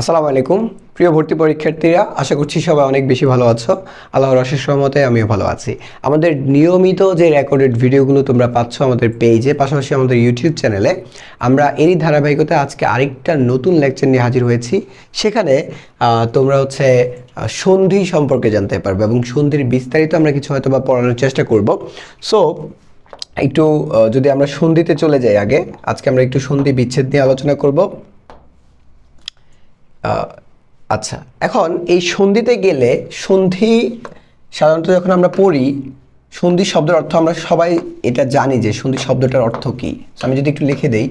আসসালামু আলাইকুম। প্রিয় ভর্তি পরীক্ষার্থীরা, আশা করছি সবাই অনেক বেশি ভালো আছো। আল্লাহর অশেষ রহমতে আমিও ভালো আছি। আমাদের নিয়মিত যে রেকর্ডেড ভিডিওগুলো তোমরা পাচ্ছ আমাদের পেজে পাশাপাশি আমাদের ইউটিউব চ্যানেলে আমরা এরই ধারাবাহিকতা আজকে আরেকটা নতুন লেকচার নিয়ে হাজির হয়েছি। সেখানে তোমরা হচ্ছে সন্ধি সম্পর্কে জানতে পারবে এবং সন্ধির বিস্তারিত আমরা কিছু হয়তো বা পড়ানোর চেষ্টা করব। সো একটু যদি আমরা সন্ধিতে চলে যাই আগে, আজকে আমরা একটু সন্ধি বিচ্ছেদ নিয়ে আলোচনা করব। আচ্ছা। এখন এই সন্ধিতে গেলে, সন্ধি সাধারণত যখন আমরা পড়ি, সন্ধি শব্দের অর্থ আমরা সবাই এটা জানি যে সন্ধি শব্দটার অর্থ কি। আমি যদি একটু লিখে দেই।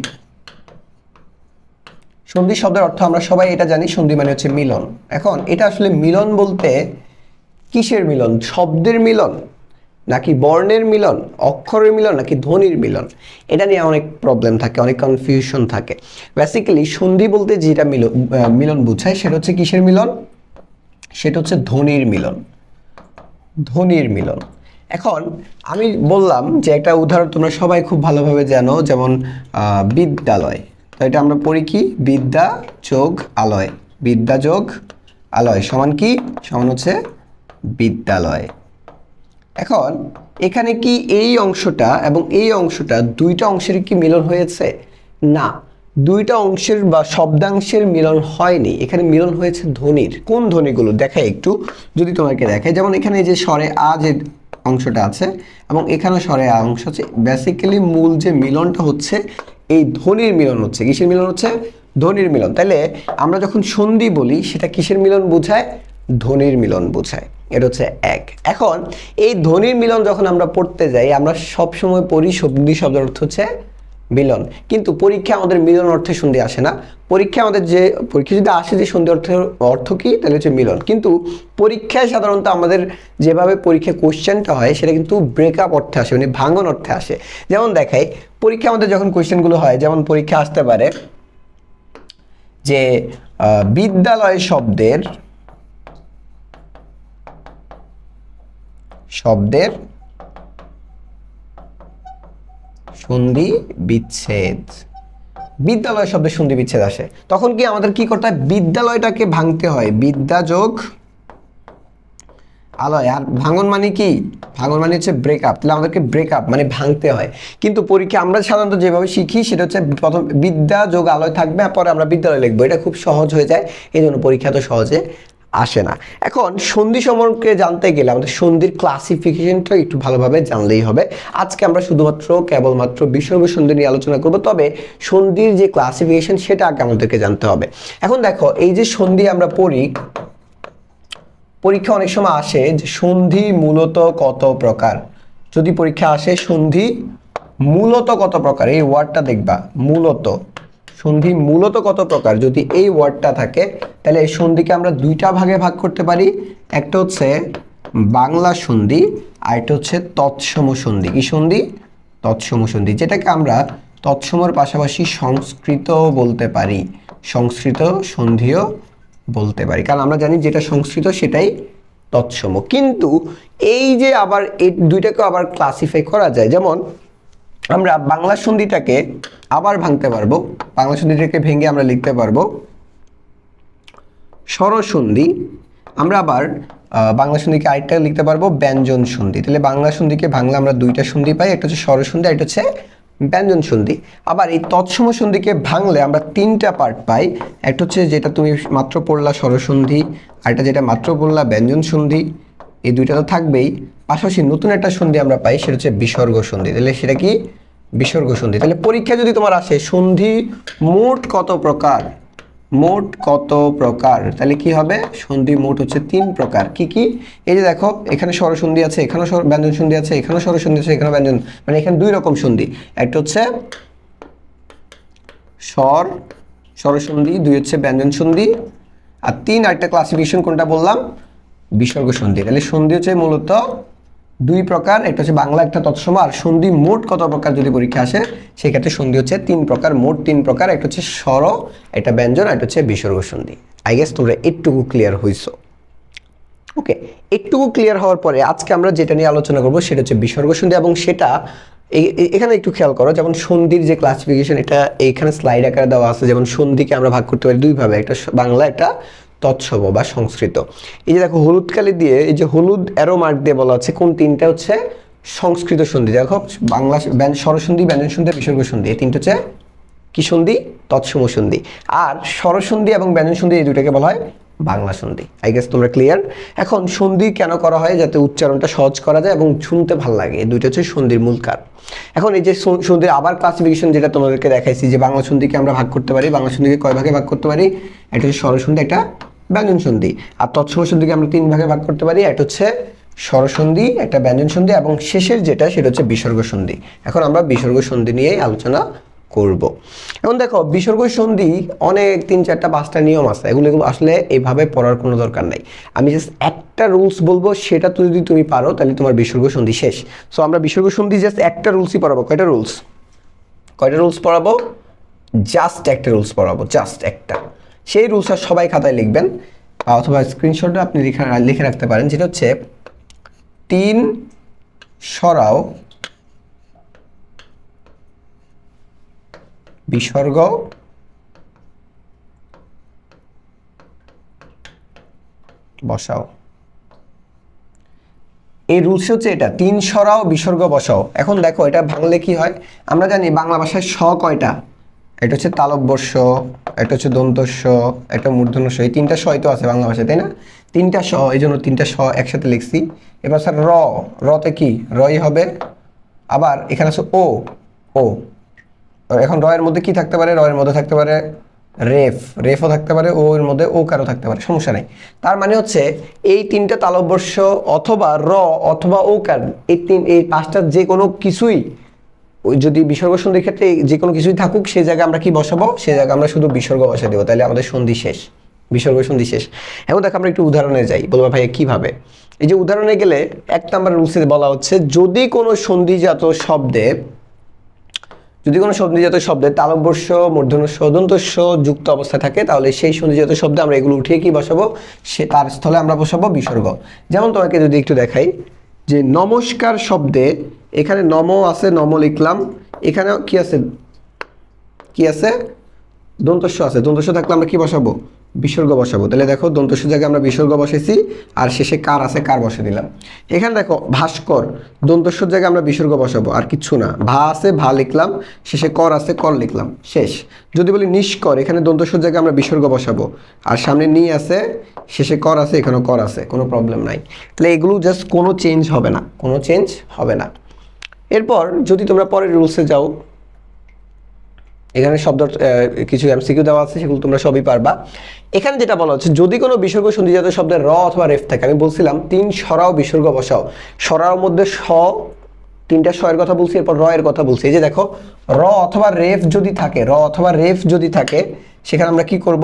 সন্ধি শব্দের অর্থ আমরা সবাই এটা জানি, সন্ধি মানে হচ্ছে মিলন। এখন এটা আসলে মিলন বলতে কিসের মিলন? শব্দের মিলন। নাকি বর্ণের মিলন, অক্ষরের মিলন নাকি ধ্বনির মিলন? এটা নিয়ে অনেক প্রবলেম থাকে, অনেক কনফিউশন থাকে। বেসিক্যালি সন্ধি বলতে যেটা মিলন মিলন বোঝায়, সেটা হচ্ছে কিসের মিলন? সেটা হচ্ছে ধ্বনির মিলন। ধ্বনির মিলন। এখন, আমি বললাম যে একটা উদাহরণ তোমরা সবাই খুব ভালোভাবে জানো, যেমন বিদ্যালয়। তো এটা আমরা পড়ি কি? বিদ্যা যোগ আলয়। বিদ্যা যোগ আলয় সমান কি? সমান হচ্ছে বিদ্যালয়। এখন এখানে কি এই অংশটা এবং এই অংশটা দুইটা অংশের কি মিলন হয়েছে? না, দুইটা অংশের বা শব্দাংশের মিলন হয়নি। এখানে মিলন হয়েছে ধ্বনির। কোন ধ্বনিগুলো? দেখায় একটু, যদি তোমাকে দেখায় যেমন এখানে যে স্বরে আ যে অংশটা আছে এবং এখানে স্বরে আ অংশ আছে বেসিক্যালি মূল যে মিলনটা হচ্ছে, এই ধ্বনির মিলন হচ্ছে। কিসের মিলন হচ্ছে? ধ্বনির মিলন। তাহলে আমরা যখন সন্ধি বলি, সেটা কিসের মিলন বোঝায়? ধ্বনির মিলন বোঝায়। এটা হচ্ছে এক। এখন এই ধ্বনির মিলন যখন আমরা পড়তে যাই, আমরা সব সময় পড়ি সন্ধি শব্দের অর্থ হচ্ছে মিলন। কিন্তু পরীক্ষা আমাদের মিলন অর্থে সন্ধি আসে না। পরীক্ষা আমাদের যে, পরীক্ষা যদি আসে যে সন্ধি অর্থ অর্থ কি, তাহলে হচ্ছে মিলন। কিন্তু পরীক্ষায় সাধারণত আমাদের যেভাবে পরীক্ষা কোশ্চেনটা হয়, সেটা কিন্তু ব্রেকআপ অর্থে আসে মানে ভাঙন অর্থে আসে। যেমন দেখাই, পরীক্ষা আমাদের যখন কোশ্চেনগুলো হয়, যেমন পরীক্ষা আসতে পারে যে বিদ্যালয় শব্দের শব্দের সন্ধি বিচ্ছেদ। বিদ্যালয় শব্দের সন্ধি বিচ্ছেদ আসে। তখন কি আমাদের কি করতে হয়? বিদ্যালয়টাকে ভাঙতে হয়। বিদ্যা যোগ আলয়। আর ভাঙন মানে কি? ভাঙন মানে হচ্ছে ব্রেকআপ তাহলে আমাদেরকে ব্রেকআপ মানে ভাঙতে হয়। কিন্তু পরীক্ষা আমরা সাধারণত যেভাবে শিখি, সেটা হচ্ছে প্রথম বিদ্যা যোগ আলয় থাকবে পরে আমরা বিদ্যালয় লিখব। এটা খুব সহজ হয়ে যায়। এই জন্য পরীক্ষা তো সহজে আসে না। এখন সন্ধি সম্পর্কে জানতে গেলে আমাদের সন্ধির ক্লাসিফিকেশনটা একটু ভালোভাবে জানলেই হবে। আজকে আমরা শুধুমাত্র কেবলমাত্র বিসর্গ সন্ধি নিয়ে আলোচনা করব, তবে সন্ধির যে ক্লাসিফিকেশন সেটা আগে আমাদেরকে জানতে হবে। এখন দেখো, এই যে সন্ধি আমরা পড়ি, পরীক্ষা অনেক সময় আসে যে সন্ধি মূলত কত প্রকার? যদি পরীক্ষা আসে সন্ধি মূলত কত প্রকার? এই ওয়ার্ডটা দেখবা, মূলত। সন্ধি মূলত কত প্রকার? যদি এই ওয়ার্ডটা থাকে, তাহলে এই সন্ধিকে আমরা দুইটা ভাগে ভাগ করতে পারি। একটা হচ্ছে বাংলা সন্ধি, আর একটা হচ্ছে তৎসম সন্ধি। কি সন্ধি? তৎসম সন্ধি, যেটাকে আমরা তৎসমর পাশাপাশি সংস্কৃত বলতে পারি। সংস্কৃত সন্ধিও বলতে পারি। কারণ আমরা জানি যেটা সংস্কৃত সেটাই তৎসম। কিন্তু এই যে আবার এই দুইটাকে আবার ক্লাসিফাই করা যায়। যেমন আমরা বাংলা সন্ধিটাকে আবার ভাঙতে পারব। বাংলা সন্ধিটাকে ভেঙে আমরা লিখতে পারব স্বরসন্ধি। আমরা আবার বাংলা সন্ধিকে আরেকটা লিখতে পারব, ব্যঞ্জন সন্ধি। তাহলে বাংলা সন্ধিকে ভাঙলে আমরা দুইটা সন্ধি পাই, একটা হচ্ছে স্বরসন্ধি আর একটা হচ্ছে ব্যঞ্জন সন্ধি। আবার এই তৎসম সন্ধিকে ভাঙলে আমরা তিনটা পার্ট পাই, একটা হচ্ছে যেটা তুমি মাত্র পড়লা স্বরসন্ধি, আরেকটা যেটা মাত্র পড়লা ব্যঞ্জন সন্ধি। এই দুইটা তো থাকবেই। পাশাপাশি নতুন একটা সন্ধি আমরা পাই, সেটা হচ্ছে বিসর্গ সন্ধি। তাহলে সেটা কি? বিসর্গ সন্ধি। তাহলে পরীক্ষা যদি তোমার আসে, সন্ধি মোট কত প্রকার? মোট কত প্রকার? তাহলে কি হবে? সন্ধি মোট হচ্ছে তিন প্রকার। কি কি? এই যে দেখো, এখানে স্বরসন্ধি আছে, এখানেও ব্যঞ্জন সন্ধি আছে, এখানেও স্বরসন্ধি আছে, এখানেও ব্যঞ্জন। মানে এখানে দুই রকম সন্ধি। একটা হচ্ছে স্বর স্বরসন্ধি দুই হচ্ছে ব্যঞ্জন সন্ধি, আর তিন আরেকটা ক্লাসিফিকেশন কোনটা বললাম? বিসর্গ সন্ধি। তাহলে সন্ধি হচ্ছে মূলত দুই প্রকার, একটা হচ্ছে বাংলা, একটা তৎসম আর সন্ধি মোট কত প্রকার যদি পরীক্ষা আসে, সেক্ষেত্রে সন্ধি হচ্ছে তিন প্রকার, মোট তিন প্রকার, একটা হচ্ছে স্বর, একটা ব্যঞ্জন আর একটা হচ্ছে বিসর্গ সন্ধি। আই গেস তোমরা একটুকু ক্লিয়ার হইছো। ওকে একটুকু ক্লিয়ার হওয়ার পরে আজকে আমরা যেটা নিয়ে আলোচনা করব, সেটা হচ্ছে বিসর্গ সন্ধি, এবং সেটা এখানে একটু খেয়াল করো, যেমন সন্ধির যে ক্লাসিফিকেশন এটা এইখানে স্লাইড আকারে দেওয়া আছে, যেমন সন্ধিকে আমরা ভাগ করতে পারি দুইভাবে, একটা বাংলা, একটা তৎসম বা সংস্কৃত। এই যে দেখো হলুদ কালি দিয়ে, এই যে হলুদ অ্যারো মার্ক দিয়ে বলা আছে, কোন তিনটা হচ্ছে সংস্কৃত সন্ধি। দেখো, বাংলা ব্যঞ্জন স্বরসন্ধি ব্যঞ্জন সন্ধি বিসর্গ সন্ধি এই তিনটা হচ্ছে কি সন্ধি? তৎসম সন্ধি। আর স্বরসন্ধি এবং ব্যঞ্জন সন্ধি এই দুটাকে বলা হয় বাংলা সন্ধি। আই গেস তোমরা ক্লিয়ার এখন সন্ধি কেন করা হয় যাতে উচ্চারণটা সহজ করা যায় এবং শুনতে ভালো লাগে? এই দুইটা হচ্ছে সন্ধির মূল কারণ এখন এই যে সন- সন্ধির আবার ক্লাসিফিকেশন যেটা তোমাদেরকে দেখাইছি যে বাংলা সন্ধিকে আমরা ভাগ করতে পারি, বাংলা সন্ধিকে কয় ভাগে ভাগ করতে পারি? একটা হচ্ছে স্বরসন্ধি, একটা ব্যঞ্জন সন্ধি। আর তৎসম সন্ধিকে আমরা তিন ভাগে ভাগ করতে পারি। একটা হচ্ছে স্বরসন্ধি, একটা ব্যঞ্জন সন্ধি, এবং শেষের যেটা, সেটা হচ্ছে বিসর্গ সন্ধি। এখন আমরা বিসর্গ সন্ধি নিয়েই আলোচনা করব। এখন দেখো, বিসর্গ সন্ধি অনেক তিন চারটা, পাঁচটা নিয়ম আছে। এগুলো আসলে এইভাবে পড়ার কোনো দরকার নাই। আমি জাস্ট একটা রুলস বলব, সেটা তো যদি তুমি পারো, তাহলে তোমার বিসর্গ সন্ধি শেষ। সো আমরা বিসর্গ সন্ধি জাস্ট একটা রুলসই পড়াবো। কয়টা রুলস কয়টা রুলস পড়াবো? জাস্ট একটা রুলস পড়াবো জাস্ট একটা। সেই রুলসটা সবাই খাতায় লিখবেন অথবা স্ক্রিনশটে আপনি লিখে লিখে রাখতে পারেন, যেটা হচ্ছে তিন সরাও বিসর্গ বসাও। এই রুলস হচ্ছে এটা, তিন সরাও, বিসর্গ বসাও। এখন দেখো, এটা ভাঙলে কি হয়? আমরা জানি বাংলা ভাষায় স কয়টা? এটা হচ্ছে তালব্যস্য এটা হচ্ছে দন্তস্য একটা মূর্ধন্যস্য এই তিনটা স তো আছে বাংলা ভাষায়, তাই না? তিনটা স, এই জন্য তিনটা স একসাথে লিখছি। এবার স্যার র, রতে কি? রই হবে আবার এখানে আছে ও ও। এখন রয়ের মধ্যে কি থাকতে পারে? রয়ের মধ্যে থাকতে পারে রেফ, রেফও থাকতে পারে ও এর মধ্যে ও কারও থাকতে পারে, সমস্যা নেই। তার মানে হচ্ছে এই তিনটা তালব্যস্য অথবা র অথবা ও কার এই তিন, এই পাঁচটা যে কোনো কিছুই যদি বিসর্গ সন্ধির ক্ষেত্রে যে কোনো কিছুই থাকুক সেই জায়গায় আমরা কি বসাবো? সেই জায়গায় আমরা শুধু বিসর্গ বসে দেবো। তাহলে আমাদের সন্ধি শেষ। বিসর্গ সন্ধি শেষ। এখন দেখো, আমরা একটু উদাহরণে যাই। বলব ভাই কীভাবে? এই যে উদাহরণে গেলে এক নাম্বার রুলসে বলা হচ্ছে, যদি কোনো সন্ধিজাত শব্দে, যদি কোনো সন্ধিজাত শব্দে তালব্যস্য মূর্ধন্যস্য দন্তস্য যুক্ত অবস্থা থাকে, তাহলে সেই সন্ধিজাত শব্দে আমরা এগুলো উঠিয়ে কি বসাবো? সে তার স্থলে আমরা বসাবো বিসর্গ। যেমন তোমাকে যদি একটু দেখাই, যে নমস্কার শব্দে এখানে নম আছে, নম লিখলাম। এখানে কি আছে? কি আছে? দন্তস্য আছে। দন্তস্য থাকলে আমরা কি বসাবো? বিসর্গ বসাবো। তাহলে দেখো দন্তস্য জায়গায় আমরা বিসর্গ বসাইছি আর শেষে কার আছে? কার বসে দিলাম। এখানে দেখো, ভাস্কর দন্তস্যর জায়গায় আমরা বিসর্গ বসাবো, আর কিচ্ছু না। ভা আছে, ভা লিখলাম, শেষে কর আছে, কর লিখলাম, শেষ। যদি বলি নিষ্কর, এখানে দন্তস্যর জায়গায় আমরা বিসর্গ বসাবো, আর সামনে নি আছে, শেষে কর আছে, এখানেও কর আছে, কোনো প্রবলেম নাই। তাহলে এগুলো জাস্ট কোনো চেঞ্জ হবে না, কোনো চেঞ্জ হবে না। এরপর যদি তোমরা পরের রুলসে যাও, এখানে শব্দ কিছু এমসিকিউ দেওয়া আছে, সেগুলো তোমরা সবই পারবা। এখানে যেটা বলা হচ্ছে, যদি কোনো বিসর্গ সন্ধিজাত শব্দের র অথবা রেফ থাকে, আমি বলছিলাম তিন সরাও বিসর্গ বসাও। সরাও মধ্যে স, তিনটা এর কথা বলছি, এরপর র এর কথা বলছি। এই যে দেখো, র অথবা রেফ যদি থাকে, র অথবা রেফ যদি থাকে, সেখানে আমরা কি করব?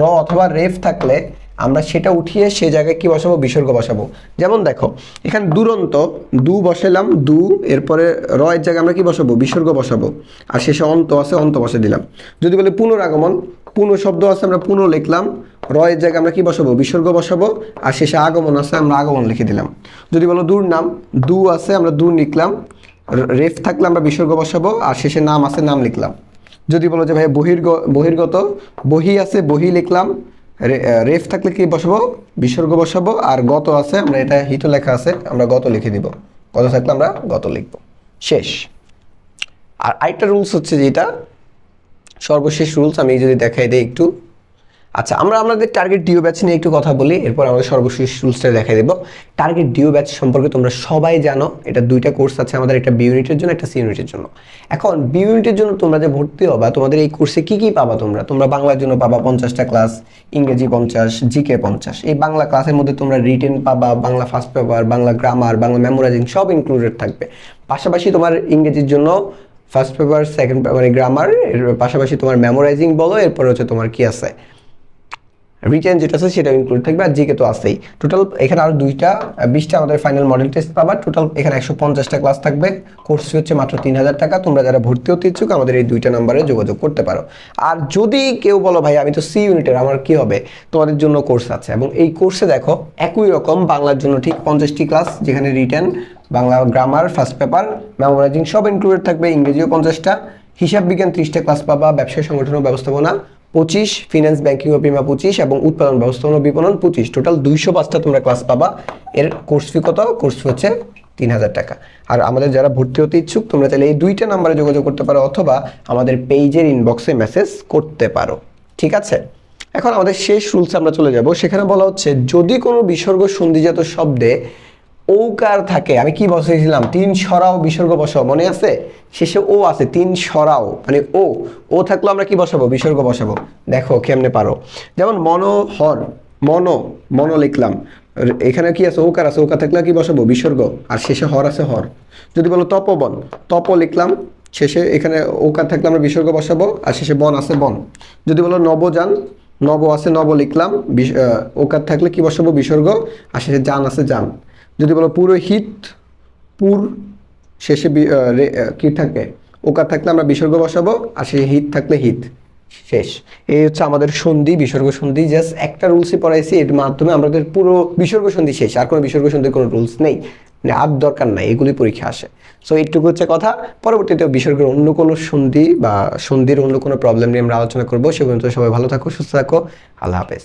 র অথবা রেফ থাকলে আমরা সেটা উঠিয়ে সে জায়গায় কি বসাবো? বিসর্গ বসাবো। যেমন দেখো, এখানে দুরন্ত, দু বসালাম, দু, এরপরে র এর জায়গায় আমরা কি বসাবো? বিসর্গ বসাবো। আর শেষে অন্ত আছে, অন্ত বসে দিলাম। যদি বলি পুনরাগমন, পুনঃ শব্দ আছে, আমরা পুনঃ লিখলাম। র এর জায়গায় আমরা কি বসাবো? বিসর্গ বসাবো। আর শেষে আগমন আছে, আমরা আগমন লিখে দিলাম। যদি বলো দূর নাম, দু আছে, আমরা দূর লিখলাম। রেফ থাকলে আমরা বিসর্গ বসাবো। আর শেষে নাম আছে, নাম লিখলাম। যদি বলো যে ভাই বহির্গ, বহির্গত, বহি আছে, বহি লিখলাম। রেফ থাকলে কি বসাবো? বিসর্গ বসাবো? আর গত আছে, আমরা এটা হিত লেখা আছে, আমরা গত লিখে দিব। গত থাকলে আমরা গত লিখব। শেষ। আর আরেকটা রুলস হচ্ছে যেটা সর্বশেষ রুলস আমি যদি দেখাই দিই একটু। আচ্ছা আমরা আমাদের টার্গেট ডিও ব্যাচ নিয়ে একটু কথা বলি, এরপর আমাদের সর্বশেষ রুলসটা দেখাই দেবো। টার্গেট ডিও ব্যাচ সম্পর্কে তোমরা সবাই জানো, এটা দুইটা কোর্স আছে আমাদের, একটা বি ইউনিটের জন্য, একটা সি ইউনিটের জন্য। এখন বি ইউনিটের জন্য তোমরা যে ভর্তি হবা, তোমাদের এই কোর্সে কি কি পাবা তোমরা? তোমরা বাংলার জন্য পাবা পঞ্চাশটা ক্লাস ইংরেজি পঞ্চাশ জিকে পঞ্চাশ। এই বাংলা ক্লাসের মধ্যে তোমরা রিটেন পাবা, Bangla first paper Bangla grammar Bangla memorising সব ইনক্লুডেড থাকবে। পাশাপাশি তোমার ইংরেজির জন্য ফার্স্ট পেপার সেকেন্ড মানে গ্রামার এর পাশাপাশি তোমার মেমোরাইজিং বলো, এরপর হচ্ছে তোমার কি আছে? রিটেন যেটা আছে সেটা ইনক্লুড থাকবে আর জিকে তো আছেই। টোটাল এখানে আরও দুইটা বিশটা আমাদের ফাইনাল মডেল টেস্ট পাবা। টোটাল এখানে একশো পঞ্চাশটা ক্লাস থাকবে। কোর্স হচ্ছে মাত্র তিন হাজার টাকা। তোমরা যারা ভর্তি হতে ইচ্ছুক আমাদের এই দুইটা নাম্বারে যোগাযোগ করতে পারো। আর যদি কেউ বলো, ভাই, আমি তো সি ইউনিটের আমার কি হবে? তোমাদের জন্য কোর্স আছে। এবং এই কোর্সে দেখো, একই রকম বাংলার জন্য ঠিক পঞ্চাশটি ক্লাস যেখানে written Bangla grammar first paper memorising সব ইনক্লুডেড থাকবে। ইংরেজিও পঞ্চাশটা। হিসাব বিজ্ঞান ত্রিশটা ক্লাস পাবা। ব্যবসায় সংগঠন ব্যবস্থাপনা। পঁচিশ ফিনান্স ব্যাংকিং ও বিমা পঁচিশ এবং উৎপাদন ব্যবস্থাপনা বিপণন পঁচিশ। টোটাল দুইশো পাঁচটা তোমরা ক্লাস পাবা। এর কোর্স ফি কত? কোর্স ফি হচ্ছে তিন হাজার টাকা। আর আমাদের যারা ভর্তি হতে ইচ্ছুক, তোমরা চাইলে এই দুইটা নাম্বারে যোগাযোগ করতে পারো অথবা আমাদের পেজের ইনবক্সে মেসেজ করতে পারো। ঠিক আছে? এখন আমাদের শেষ রুলসে আমরা চলে যাব। সেখানে বলা হচ্ছে, যদি কোনো বিসর্গ সন্ধিজাত শব্দে ঔকার থাকে। আমি কি বসেছিলাম তিন সরাও বিসর্গ বসাও, মনে আছে? শেষে ও আছে, তিন সরাও মানে ও। ও থাকলে আমরা কি বসাবো? বিসর্গ বসাবো। দেখো, কেমনে পারো? যেমন মনোহর, মন মন লিখলাম। এখানে কি আছে? ওকার আছে ওকার থাকলে কি বসাবো? বিসর্গ। আর শেষে হর আছে, হর। যদি বলো তপবন, তপ লিখলাম। শেষে এখানে ওকার থাকলে আমরা বিসর্গ বসাবো, আর শেষে বন আছে, বন। যদি বলো নবযান, নব আছে, নব লিখলাম ওকার থাকলে কি বসাবো? বিসর্গ। আর শেষে যান আছে, যান। যদি বলো পুরোহিত, পুর শেষে কি থাকে? ওকার থাকলে আমরা বিসর্গ বসাবো, আর শেষে হিত থাকলে হিত শেষ। এই হচ্ছে আমাদের সন্ধি, বিসর্গ সন্ধি। জাস্ট একটা রুলসই পড়াইছি, এর মাধ্যমে আমাদের পুরো বিসর্গ সন্ধি শেষ। আর কোনো বিসর্গ সন্ধির কোনো রুলস নেই। মানে আর দরকার নাই, এগুলি পরীক্ষা আসে। সো এইটুকু হচ্ছে কথা। পরবর্তীতে বিসর্গের অন্য কোনো সন্ধি বা সন্ধির অন্য কোনো প্রবলেম নিয়ে আমরা আলোচনা করব। সে পর্যন্ত সবাই ভালো থাকো, সুস্থ থাকো। আল্লাহ হাফেজ।